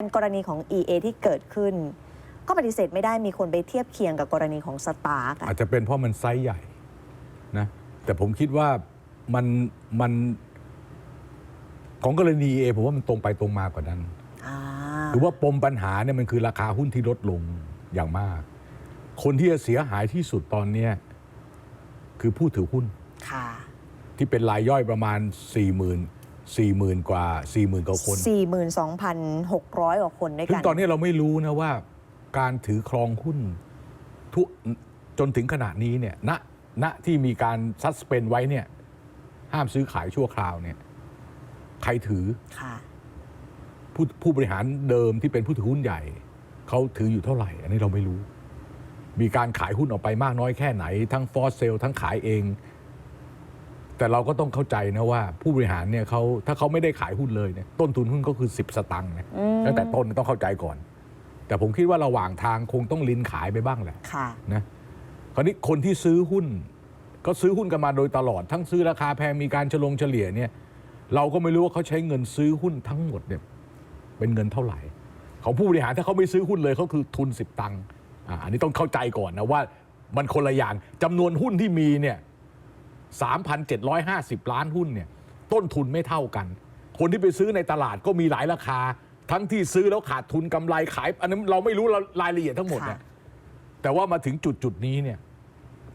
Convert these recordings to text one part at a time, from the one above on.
เป็นกรณีของ EA ที่เกิดขึ้น ก็ปฏิเสธไม่ได้มีคนไปเทียบเคียงกับกรณีของสตาร์กอาจจะเป็นเพราะมันไซส์ใหญ่นะแต่ผมคิดว่ามันมันของกรณีเอผมว่ามันตรงไปตรงมากว่านั้นหรือว่าปมปัญหาเนี่ยมันคือราคาหุ้นที่ลดลงอย่างมาก คนที่จะเสียหายที่สุดตอนเนี้ยคือผู้ถือหุ้นค่ะที่เป็นรายย่อยประมาณ4 0 0 0 0 4 0,000 กว่า 40,000 กว่าคน 42,600 กว่าคนด้วยซึ่กังน ตอนนี้เราไม่รู้นะว่าการถือครองหุ้นทุจนถึงขนาดนี้เนี่ยณณที่มีการซัสเปนไว้เนี่ย ห้ามซื้อขายชั่วคราวเนี่ย ใครถือค่ะ ผู้ผู้บริหารเดิมที่เป็นผู้ถือหุ้นใหญ่ เขาถืออยู่เท่าไหร่ อันนี้เราไม่รู้ มีการขายหุ้นออกไปมากน้อยแค่ไหน ทั้งฟอสเซลทั้งขายเอง แต่เราก็ต้องเข้าใจนะว่าผู้บริหารเนี่ยเขาถ้าเขาไม่ได้ขายหุ้นเลยเนี่ยต้นทุนหุ้นก็คือ 10 สตังค์นะอืมตั้งแต่ต้นต้องเข้าใจก่อน แต่ผมคิดว่าระหว่างทางคงต้องลินขายไปบ้างแหละค่ะนะคราวนี้คนที่ซื้อหุ้น ก็ซื้อหุ้นกันมาโดยตลอด ทั้งซื้อราคาแพงมีการเฉลงเฉลี่ยเนี่ยเราก็ไม่รู้ว่าเขาใช้เงินซื้อหุ้นทั้งหมดเนี่ยเป็นเงินเท่าไหร่ ของผู้บริหารถ้าเขาไม่ซื้อหุ้นเลยเขาคือทุน 10 ตังค์อ่าอันนี้ต้องเข้าใจก่อนนะว่ามันคนละอย่างจำนวนหุ้นที่มีเนี่ย 3,750 ล้านหุ้นเนี่ยต้นทุนไม่เท่ากัน คนที่ไปซื้อในตลาดก็มีหลายราคา ทั้งที่ซื้อแล้วขาดทุนกำไรขาย อันนั้นเราไม่รู้รายละเอียดทั้งหมดนะค่ะแต่ว่ามาถึงจุดจุดๆนี้เนี่ย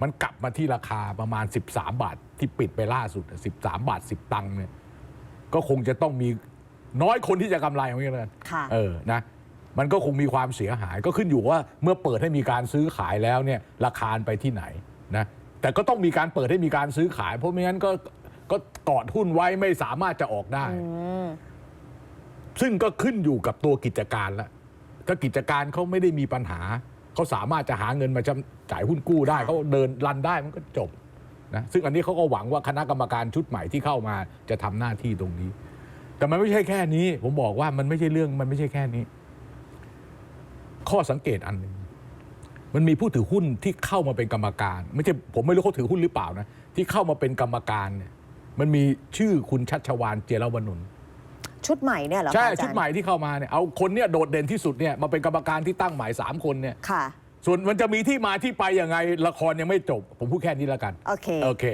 มันกลับมาที่ราคาประมาณ 13 บาทที่ปิดไปล่าสุดอะ13 บาท 10 ตังค์เนี่ยก็คงจะต้องมีน้อยคนที่จะกำไรอย่างนี้แล้วกันค่ะเออนะมันก็คงมีความเสียหายก็ขึ้นอยู่ว่าเมื่อเปิดให้มีการซื้อขายแล้วเนี่ยราคาไปที่ไหนนะ แต่ก็ต้องมีการเปิดให้มีการซื้อขาย เพราะไม่งั้นก็ก็กอดหุ้นไว้ไม่สามารถจะออกได้ ซึ่งก็ขึ้นอยู่กับตัวกิจการละถ้ากิจการเขาไม่ได้มีปัญหา เขาสามารถจะหาเงินมาจำจ่ายหุ้นกู้ได้เขาเดินรันได้มันก็จบนะซึ่งอันนี้เขาก็หวังว่าคณะกรรมการชุดใหม่ที่เข้ามาจะทำหน้าที่ตรงนี้ แต่มันไม่ใช่แค่นี้ ผมบอกว่ามันไม่ใช่เรื่องมันไม่ใช่แค่นี้ ข้อสังเกตอันหนึ่ง มันมีผู้ถือหุ้นที่เข้ามาเป็นกรรมการ ไม่ใช่ผมไม่รู้เขาถือหุ้นหรือเปล่านะที่เข้ามาเป็นกรรมการเนี่ยมันมีชื่อคุณชัชวานเจรวนนท์ชุดใหม่เนี่ยเหรอใช่คะอาจารย์ชุดใหม่ที่เข้ามาเนี่ยเอาคนเนี่ยโดดเด่นที่สุดเนี่ยมาเป็นกรรมการที่ตั้งใหม่สามคนเนี่ยค่ะ ส่วนมันจะมีที่มาที่ไปยังไงละครยังไม่จบ ผมพูดแค่นี้แล้วกันโอเคโอเค